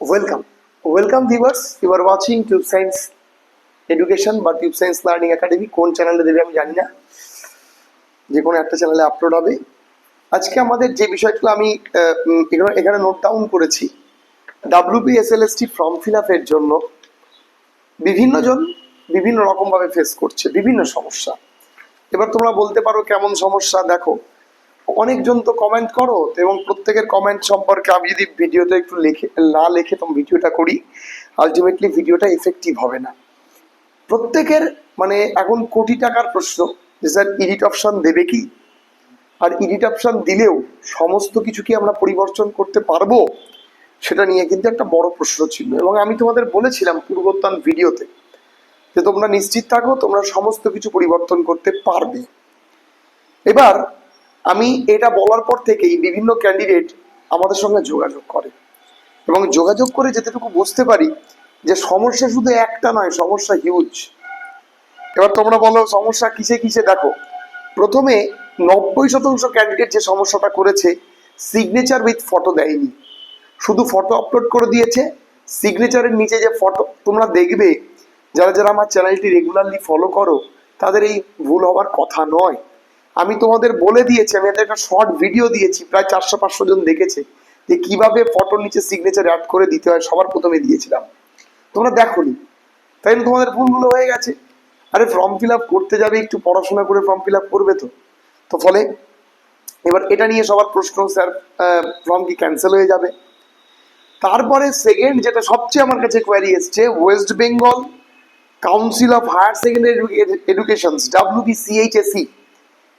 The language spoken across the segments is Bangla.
Welcome. Welcome, viewers. You are watching Tube Science Education বা Tube Science Learning Academy কোন চ্যানেলে দেবে আমি জানি না। যে কোনো একটা চ্যানেলে আপলোড হবে। আজকে আমাদের যে বিষয়গুলো আমি এখানে নোট ডাউন করেছি ডাব্লিউপিএসএলএসটি ফর্ম ফিল আপের জন্য বিভিন্ন জন বিভিন্ন রকমভাবে ফেস করছে, বিভিন্ন সমস্যা। এবার তোমরা বলতে পারো কেমন সমস্যা, দেখো। অনেকজন তো কমেন্ট করো, এবং প্রত্যেকের কমেন্ট সম্পর্কে আমি যদি ভিডিওতে একটু লিখে, না লিখে তোমার ভিডিওটা করি। আলটিমেটলি ভিডিওটা এফেক্টিভ হবে না। প্রত্যেকের মানে এখন কোটি টাকার প্রশ্ন যে স্যার এডিট অপশন দেবে কি? আর এডিট অপশন দিলেও সমস্ত কিছু কি আমরা পরিবর্তন করতে পারব? সেটা নিয়ে কিন্তু একটা বড় প্রশ্ন ছিল। এবং আমি তোমাদের বলেছিলাম পূর্বোত্তন ভিডিওতে যে তোমরা নিশ্চিত থাকো, তোমরা সমস্ত কিছু পরিবর্তন করতে পারবে। এবার আমি এটা বলার পর থেকেই বিভিন্ন ক্যান্ডিডেট আমাদের সঙ্গে যোগাযোগ করে। এবং যোগাযোগ করে যেতেটুকু বুঝতে পারি যে সমস্যা শুধু একটা নয়, সমস্যা হিউজ এবার তোমরা বলো, সমস্যা কিসে কিসে? দেখো, প্রথমে নব্বই শতাংশ ক্যান্ডিডেট যে সমস্যাটা করেছে সিগনেচার উইথ ফটো দেয়নি। শুধু ফটো আপলোড করে দিয়েছে সিগনেচারের নিচে যে ফটো তোমরা দেখবে, যারা যারা আমার চ্যানেলটি রেগুলারলি ফলো করো, তাদের এই ভুল হওয়ার কথা নয়। আমি তোমাদের বলে দিয়েছি, আমি একটা শর্ট ভিডিও দিয়েছি, প্রায় চারশো পাঁচশো জন দেখেছে, যে কীভাবে ফটোর নিচে সিগনেচার অ্যাড করে দিতে হয়, সবার প্রথমে দিয়েছিলাম। তোমরা দেখোনি তাই জন্য তোমাদের ভুলগুলো হয়ে গেছে? আরে ফর্ম ফিল আপ করতে যাবে, একটু পড়াশোনা করে ফর্ম ফিল আপ করবে তো। তো ফলে, এবার এটা নিয়ে সবার প্রশ্ন, স্যার ফর্ম কি ক্যান্সেল হয়ে যাবে? তারপরে সেকেন্ড যেটা সবচেয়ে আমার কাছে কোয়ারি এসছে West Bengal Council of Higher Secondary Education WBCHSC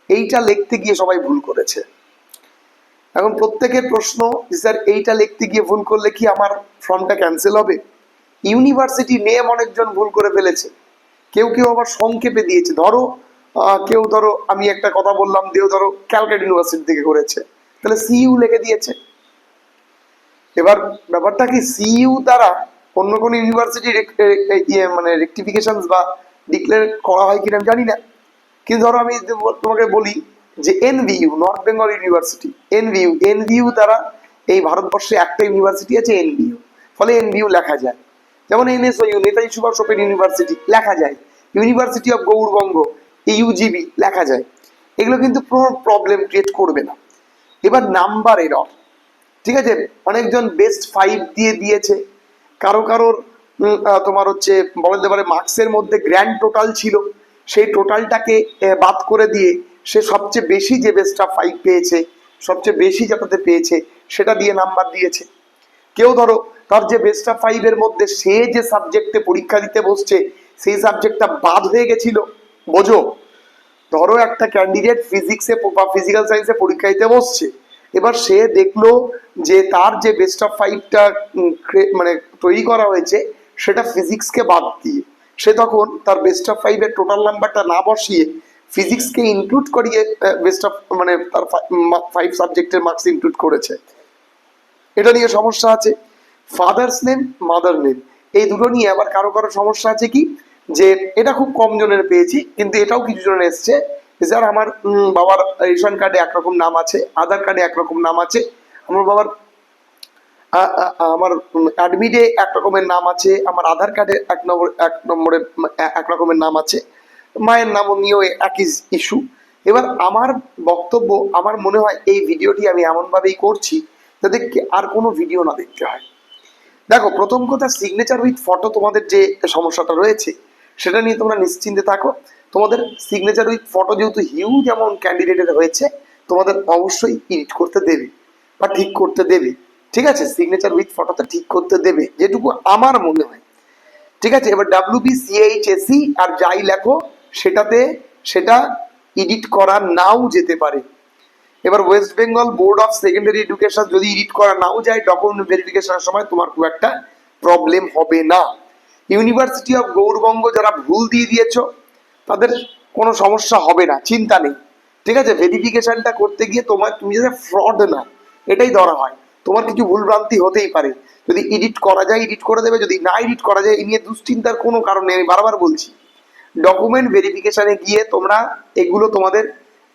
এইটা লিখতে গিয়ে সবাই ভুল করেছে। এখন প্রত্যেকের প্রশ্ন, স্যার, এইটা লিখতে গিয়ে ভুল করলে কি আমার ফর্মটা ক্যান্সেল হবে? ইউনিভার্সিটি নেম অনেকজন ভুল করে ফেলেছে। কেউ কেউ আবার সংক্ষেপে দিয়েছে। ধরো কেউ ধরো, আমি একটা কথা বললাম, দেও ধরো, ক্যালকাটা ইউনিভার্সিটি থেকে করেছে। তাহলে সিইউ লিখে দিয়েছে। এবার ব্যাপারটা কি, সিইউ দ্বারা অন্য কোনো ইউনিভার্সিটি ইয়ে মানে রেকটিফিকেশন বা ডিক্লেয়ার করা হয় কিনা আমি জানি না। কিন্তু ধরো আমি তোমাকে বলি যে NBU North Bengal University NBU NBU দ্বারা এই ভারতবর্ষে একটা ইউনিভার্সিটি আছে এনভিইউ ফলে এনভিইউ লেখা যায়। যেমন NSU Netaji Subhas open university লেখা যায়। ইউনিভার্সিটি অফ গৌড়বঙ্গ ইউজিবি লেখা যায়। এগুলো কিন্তু কোনো প্রবলেম ক্রিয়েট করবে না। এবার নাম্বার এরর ঠিক আছে? অনেকজন বেস্ট ফাইভ দিয়ে দিয়েছে। কারও কারোর তোমার হচ্ছে বলতে পারে মার্কসের মধ্যে গ্র্যান্ড টোটাল ছিল। সেই টোটালটাকে বাদ করে দিয়ে সে সবচেয়ে বেশি যে বেস্টটা ফাইভ পেয়েছে, সবচেয়ে বেশি যেটাতে পেয়েছে, সেটা দিয়ে নাম্বার দিয়েছে। কেউ ধরো, তার যে বেস্ট অফ ফাইভের মধ্যে সে যে সাবজেক্টে পরীক্ষা দিতে বসছে, সেই সাবজেক্টটা বাদ হয়ে গেছিল। বোঝো, ধরো একটা ক্যান্ডিডেট ফিজিক্সে বা ফিজিক্যাল সায়েন্সে পরীক্ষা দিতে বসছে, এবার সে দেখল যে তার যে বেস্ট অফ ফাইভটা মানে তৈরি করা হয়েছে, সেটা ফিজিক্সকে বাদ দিয়ে। সে তখন তার বেস্ট অফ ফাইভের টোটাল নাম্বারটা না বসিয়ে ফিজিক্সকে ইনক্লুড করিয়ে বেস্ট অফ মানে তার ফাইভ সাবজেক্টের মার্কস ইনক্লুড করেছে। এটা নিয়ে সমস্যা আছে। ফাদার্স নেম মাদার নেম এই দুটো নিয়ে আবার কারও কারও সমস্যা আছে কি? যে এটা খুব কম জনের পেয়েছি, কিন্তু এটাও কিছু জনের এসছে। স্যার আমার বাবার রেশন কার্ডে একরকম নাম আছে, আধার কার্ডে একরকম নাম আছে। আমার বাবার আমার অ্যাডমিটে এক রকমের নাম আছে, আমার আধার কার্ডে এক নম্বর, এক নম্বরের এ- এক রকমের নাম আছে, মায়ের নামও নিয়েও একই ইস্যু এবার আমার বক্তব্য, আমার মনে হয় এই ভিডিওটি আমি এমনভাবেই করছি যাতে আর কোনো ভিডিও না দেখতে হয়। দেখো, প্রথম কথা সিগনেচার উইথ ফটো তোমাদের যে সমস্যাটা রয়েছে, সেটা নিয়ে তোমরা নিশ্চিন্তে থাকো। তোমাদের সিগনেচার উইথ ফটো যেহেতু হিউজ যেমন ক্যান্ডিডেটের হয়েছে, তোমাদের অবশ্যই এডিট করতে দেবে বা ঠিক করতে দেবে। ঠিক আছে? সিগনেচার উইথ ফটোটা ঠিক করতে দেবে, যেটুকু আমার মনে হয়। ঠিক আছে? এবার ডাব্লিউবি সিএইচএসি আর যাই লেখো, সেটাতে সেটা এডিট করা নাও যেতে পারে। এবার West Bengal Board of Secondary Education যদি এডিট করা নাও যায় ডকুমেন্ট ভেরিফিকেশনের সময় তোমার খুব একটা প্রবলেম হবে না। ইউনিভার্সিটি অফ গৌরবঙ্গ যারা ভুল দিয়ে দিয়েছ, তাদের কোনো সমস্যা হবে না, চিন্তা নেই। ঠিক আছে? ভেরিফিকেশনটা করতে গিয়ে তোমার, তুমি যাতে ফ্রড না, এটাই ধরা হয়। তোমার কিছু ভুলভ্রান্তি হতেই পারে। যদি এডিট করা যায় এডিট করে দেবে, যদি না এডিট করা যায় এই নিয়ে দুশ্চিন্তার কোনো কারণ নেই। আমি বারবার বলছি ডকুমেন্ট ভেরিফিকেশানে গিয়ে তোমরা এগুলো তোমাদের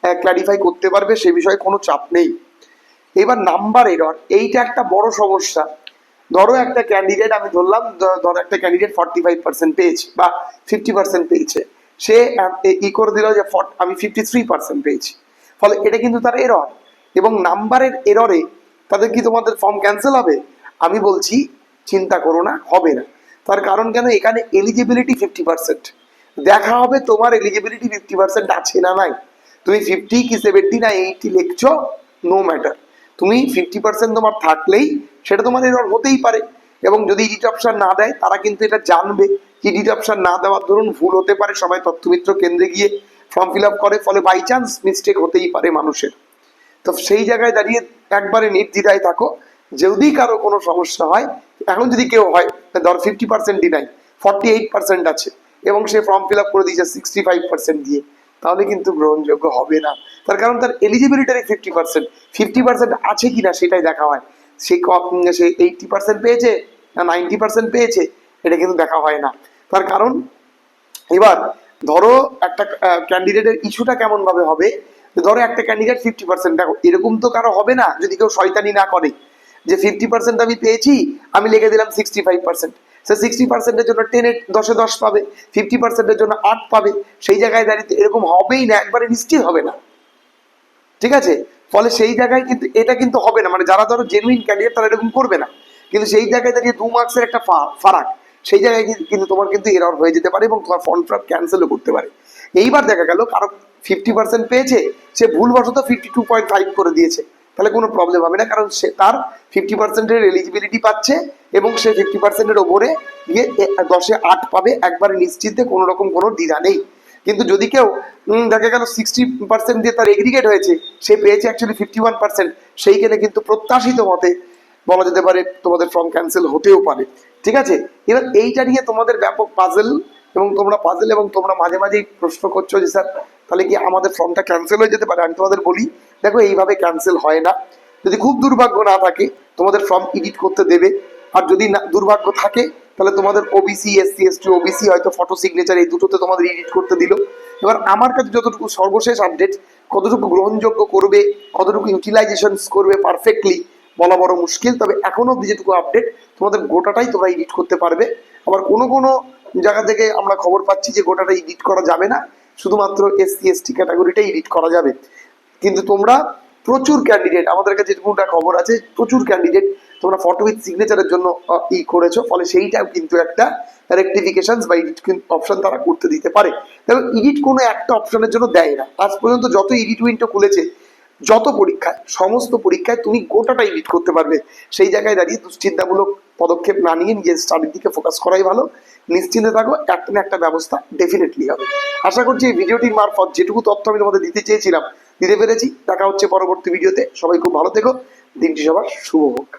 ক্লারিফাই করতে পারবে, সে বিষয়ে কোনো চাপ নেই। এবার নাম্বার এরর এইটা একটা বড় সমস্যা। ধরো একটা ক্যান্ডিডেট আমি ধরলাম ধরো একটা ক্যান্ডিডেট ফর্টি ফাইভ পার্সেন্ট পেয়েছে বা ফিফটি পার্সেন্ট পেয়েছে। সে ই করে দিল যে আমি ফিফটি থ্রি পার্সেন্ট পেয়েছি। ফলে এটা কিন্তু তার এরর এবং নাম্বারের এররে তাদের কি তোমাদের ফর্ম ক্যান্সেল হবে? আমি বলছি, চিন্তা করো না, হবে না। তার কারণ কেন? এখানে এলিজিবিলিটি ফিফটি পার্সেন্ট দেখা হবে তোমার এলিজিবিলিটি ফিফটি পার্সেন্ট আছে না নাই। তুমি ফিফটি কি সেভেন্টি না এইটি লিখছো নো ম্যাটার তুমি ফিফটি পার্সেন্ট তোমার থাকলেই সেটা তোমার এরর হতেই পারে। এবং যদি ইডিট অপশান না দেয়, তারা কিন্তু এটা জানবে। কি ইডিট অপশান না দেওয়ার ধরুন ভুল হতে পারে, সবাই তথ্যমিত্র কেন্দ্রে গিয়ে ফর্ম ফিল আপ করে, ফলে বাই চান্স মিস্টেক হতেই পারে মানুষের। তো সেই জায়গায় দাঁড়িয়ে একবারে নির্দ্বিধায় থাকো। যদি কারও কোনো সমস্যা হয়, এখন যদি কেউ হয় ধর ফিফটি পার্সেন্ট ডিনাই ফর্টি এইট পার্সেন্ট আছে, এবং সে ফর্ম ফিল আপ করে দিয়েছে সিক্সটি ফাইভ পার্সেন্ট দিয়ে, তাহলে কিন্তু গ্রহণযোগ্য হবে না। তার কারণ তার এলিজিবিলিটারি ফিফটি পার্সেন্ট ফিফটি পার্সেন্ট আছে কি না সেটাই দেখা হয়। সে সে এইটটি পার্সেন্ট পেয়েছে না নাইনটি পার্সেন্ট পেয়েছে, এটা কিন্তু দেখা হয় না। তার কারণ, এবার ধরো একটা ক্যান্ডিডেটের ইস্যুটা কেমনভাবে হবে? ধরো একটা ক্যান্ডিডেট ফিফটি পার্সেন্ট এরকম তো কারও হবে না যদি কেউ শয়তানি না করে। যে ফিফটি পার্সেন্ট আমি পেয়েছি, আমি লিখে দিলাম সিক্সটি ফাইভ পার্সেন্ট সে সিক্সটি পার্সেন্টের জন্য টেনে দশে দশ পাবে ফিফটি পার্সেন্টের জন্য আট পাবে। সেই জায়গায় দাঁড়িয়ে এরকম হবেই না, একবারে নিশ্চিত হবে না। ঠিক আছে? ফলে সেই জায়গায় কিন্তু, এটা কিন্তু হবে না। মানে যারা ধরো জেনুইন ক্যান্ডিডেট তারা এরকম করবে না। কিন্তু সেই জায়গায় দাঁড়িয়ে দু মার্কসের একটা ফারাক, সেই জায়গায় কিন্তু তোমার কিন্তু এরর হয়ে যেতে পারে এবং তোমার ফর্ম ফ্রাপ ক্যান্সেলও করতে পারে। এইবার দেখা গেল কারও ফিফটি পার্সেন্ট পেয়েছে, সে ভুলবশত ফিফটি টু পয়েন্ট ফাইভ করে দিয়েছে। তাহলে কোনো প্রবলেম হবে না, কারণ সে তার ফিফটি পার্সেন্টের এলিজিবিলিটি পাচ্ছে এবং সে ফিফটি পার্সেন্টের ওপরে গিয়ে দশে আট পাবে, একবারে নিশ্চিন্তে কোনো রকম কোনো দ্বিধা নেই। কিন্তু যদি কেউ দেখা গেল সিক্সটি পার্সেন্ট দিয়ে তার এগ্রিগেট হয়েছে, সে পেয়েছে অ্যাকচুয়ালি ফিফটি ওয়ান পার্সেন্ট সেইখানে কিন্তু প্রত্যাশিত মতে বলা যেতে পারে তোমাদের ফর্ম ক্যান্সেল হতেও পারে। ঠিক আছে? এবার এইটা নিয়ে তোমাদের ব্যাপক পাজেল এবং তোমরা পাজেল এবং তোমরা মাঝে মাঝেই প্রশ্ন করছ যে, স্যার, তাহলে কি আমাদের ফর্মটা ক্যান্সেল হয়ে যেতে পারে? আমি তোমাদের বলি, দেখো, এইভাবে ক্যান্সেল হয় না। যদি খুব দুর্ভাগ্য না থাকে, তোমাদের ফর্ম এডিট করতে দেবে। আর যদি না, দুর্ভাগ্য থাকে, তাহলে তোমাদের ওবিসি এসসি এসটি ওবিসি হয়তো ফটো সিগনেচার এই দুটোতে তোমাদের এডিট করতে দিল। এবার আমার কাছে যতটুকু সর্বশেষ আপডেট কতটুকু গ্রহণযোগ্য করবে, কতটুকু ইউটিলাইজেশন করবে পারফেক্টলি বলা বড় মুশকিল। তবে এখনও অব্দি যেটুকু আপডেট তোমাদের গোটাটাই তোমরা এডিট করতে পারবে। আবার কোনো কোনো জায়গা থেকে আমরা খবর পাচ্ছি যে গোটাটা এডিট করা যাবে না। শুধুমাত্র এসসি এসটি ক্যাটাগরিটাই এডিট করা যাবে। কিন্তু তোমরা প্রচুর ক্যান্ডিডেট আমাদের কাছে যেটুকুটা খবর আছে, প্রচুর ক্যান্ডিডেট তোমরা ফটো উইথ সিগনেচারের জন্য ই করেছ। ফলে সেইটাও কিন্তু একটা রেক্টিফিকেশন বা এডিট অপশন তারা করতে দিতে পারে। তবে এডিট কোনো একটা অপশনের জন্য দেয় না। আজ পর্যন্ত যত এডিট উইন্ডো খুলেছে যত পরীক্ষায়, সমস্ত পরীক্ষায় তুমি গোটাটাই এডিট করতে পারবে। সেই জায়গায় দাঁড়িয়ে দুশ্চিন্তামূলক পদক্ষেপ না নিয়ে নিজের স্টাডির দিকে ফোকাস করাই ভালো। নিশ্চিন্তে থাকো, একটা না একটা ব্যবস্থা ডেফিনেটলি হবে। আশা করছি এই ভিডিওটির মারফত যেটুকু তথ্য আমি তোমাদের দিতে চেয়েছিলাম, দিতে পেরেছি। দেখা হচ্ছে পরবর্তী ভিডিওতে সবাই খুব ভালো থেকো। দিনটি সবার শুভ হোক।